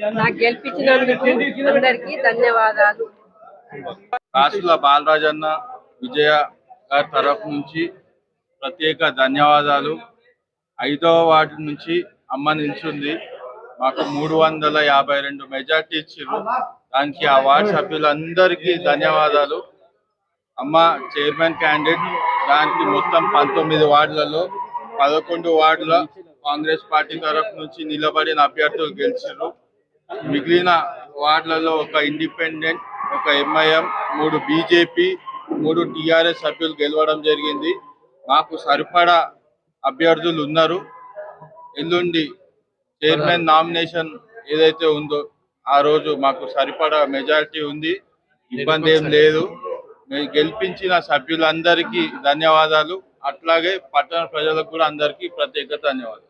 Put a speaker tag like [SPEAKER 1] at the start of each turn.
[SPEAKER 1] నాకు గెలిపించినందుకు అందరికీ ధన్యవాదాలు.
[SPEAKER 2] కాసుల బాలరాజన్న విజయ గారి తరఫు నుంచి ప్రత్యేక ధన్యవాదాలు. ఐదవ వార్డు నుంచి అమ్మ నిల్చుంది. మాకు మూడు వందల యాభై రెండు మెజార్టీ ఇచ్చారు దానికి ఆ వార్డు సభ్యులందరికీ ధన్యవాదాలు. అమ్మ చైర్మన్ క్యాండిడేట్ దానికి మొత్తం పంతొమ్మిది వార్డులలో పదకొండు వార్డుల కాంగ్రెస్ పార్టీ తరఫు నుంచి నిలబడిన అభ్యర్థులు గెలిచారు మిగిలిన వార్డులలో ఒక ఇండిపెండెంట్ ఒక ఎంఐఎం మూడు బీజేపీ మూడు టిఆర్ఎస్ సభ్యులు గెలవడం జరిగింది. మాకు సరిపడా అభ్యర్థులు ఉన్నారు. ఎల్లుండి చైర్మన్ నామినేషన్ ఏదైతే ఉందో ఆ రోజు మాకు సరిపడా మెజారిటీ ఉంది. ఇబ్బంది ఏం లేదు. మేము గెలిపించిన సభ్యులందరికీ ధన్యవాదాలు. అట్లాగే పట్టణ ప్రజలకు కూడా అందరికీ ప్రత్యేక ధన్యవాదాలు.